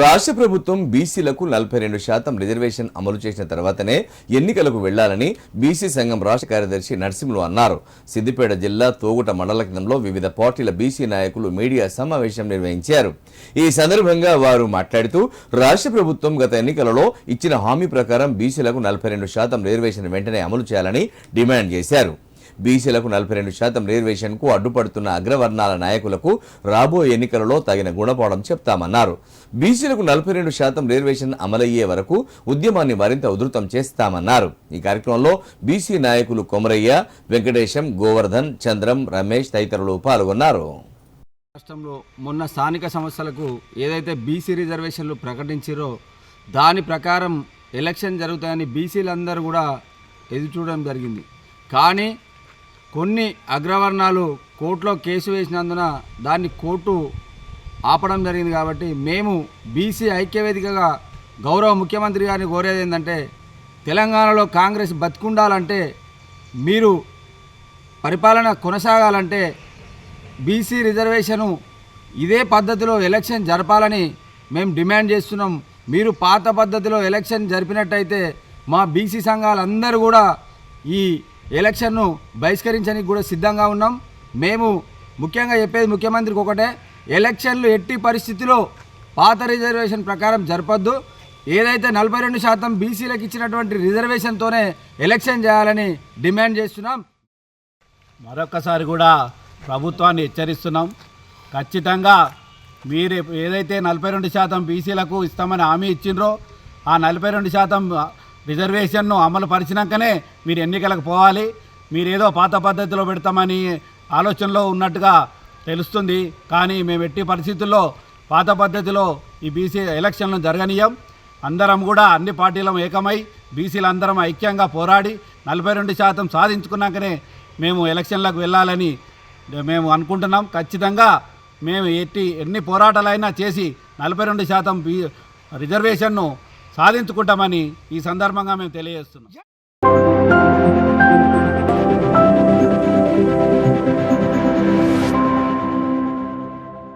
రాష్ట్ర ప్రభుత్వం బీసీలకు నలభై రెండు శాతం రిజర్వేషన్ అమలు చేసిన తర్వాతనే ఎన్నికలకు వెళ్ళాలని బీసీ సంఘం రాష్ట్ర కార్యదర్శి నరసింహులు అన్నారు. సిద్దిపేట జిల్లా తోగుట మండల కేంద్రంలో వివిధ పార్టీల బీసీ నాయకులు మీడియా సమావేశం నిర్వహించారు. ఈ సందర్భంగా వారు మాట్లాడుతూ రాష్ట్ర ప్రభుత్వం గత ఎన్నికలలో ఇచ్చిన హామీ ప్రకారం బీసీలకు నలభై రెండు శాతం రిజర్వేషన్ వెంటనే అమలు చేయాలని డిమాండ్ చేశారు. బీసీలకు నలభై రెండు శాతం రిజర్వేషన్కు అడ్డుపడుతున్న అగ్రవర్ణాల నాయకులకు రాబోయే ఎన్నికలలో తగిన గుణపాఠం చెప్తామన్నారు. బీసీలకు నలభై రెండు శాతం రిజర్వేషన్ అమలయ్యే వరకు ఉద్యమాన్ని మరింత ఉధృతం చేస్తామన్నారు. ఈ కార్యక్రమంలో బీసీ నాయకులు కొమరయ్య వెంకటేశం గోవర్ధన్ చంద్రం రమేష్ తదితరులు పాల్గొన్నారు. రాష్ట్రంలో మొన్న స్థానిక సంస్థలకు ఏదైతే బీసీ రిజర్వేషన్లు ప్రకటించారో దాని ప్రకారం ఎలక్షన్ జరుగుతాయని బీసీలందరూ కూడా ఎదురు చూడడం జరిగింది. కానీ కొన్ని అగ్రవర్ణాలు కోర్టులో కేసు వేసినందున దాన్ని కోర్టు ఆపడం జరిగింది కాబట్టి మేము బీసీ ఐక్యవేదికగా గౌరవ ముఖ్యమంత్రి గారిని కోరేది ఏంటంటే తెలంగాణలో కాంగ్రెస్ బతికుండాలంటే మీరు పరిపాలన కొనసాగాలంటే బీసీ రిజర్వేషను ఇదే పద్ధతిలో ఎలక్షన్ జరపాలని మేము డిమాండ్ చేస్తున్నాం. మీరు పాత పద్ధతిలో ఎలక్షన్ జరిపినట్టయితే మా బీసీ సంఘాలందరూ కూడా ఈ ఎలక్షన్ను బహిష్కరించడానికి కూడా సిద్ధంగా ఉన్నాం. మేము ముఖ్యంగా చెప్పేది ముఖ్యమంత్రికి ఒకటే ఎలక్షన్లు ఎట్టి పరిస్థితిలో పాత రిజర్వేషన్ ప్రకారం జరపద్దు. ఏదైతే నలభై రెండు శాతం బీసీలకు ఇచ్చినటువంటి రిజర్వేషన్తోనే ఎలక్షన్ చేయాలని డిమాండ్ చేస్తున్నాం. మరొకసారి కూడా ప్రభుత్వాన్ని హెచ్చరిస్తున్నాం. ఖచ్చితంగా మీరు ఏదైతే నలభై రెండు శాతం బీసీలకు ఇస్తామని హామీ ఇచ్చిండ్రో ఆ నలభై రెండు శాతం రిజర్వేషన్ను అమలు పరిచినాకనే మీరు ఎన్నికలకు పోవాలి. మీరేదో పాత పద్ధతిలో పెడతామని ఆలోచనలో ఉన్నట్టుగా తెలుస్తుంది. కానీ మేము ఎట్టి పరిస్థితుల్లో పాత పద్ధతిలో ఈ బీసీ ఎలక్షన్లు జరగనీయం. అందరం కూడా అన్ని పార్టీలం ఏకమై బీసీలందరం ఐక్యంగా పోరాడి నలభై రెండు శాతం సాధించుకున్నాకనే మేము ఎలక్షన్లకు వెళ్ళాలని మేము అనుకుంటున్నాం. ఖచ్చితంగా మేము ఎట్టి ఎన్ని పోరాటాలైనా చేసి నలభై రెండు శాతం రిజర్వేషన్ను సాధించుకుంటామని ఈ సందర్భంగా మేము తెలియజేస్తున్నాం.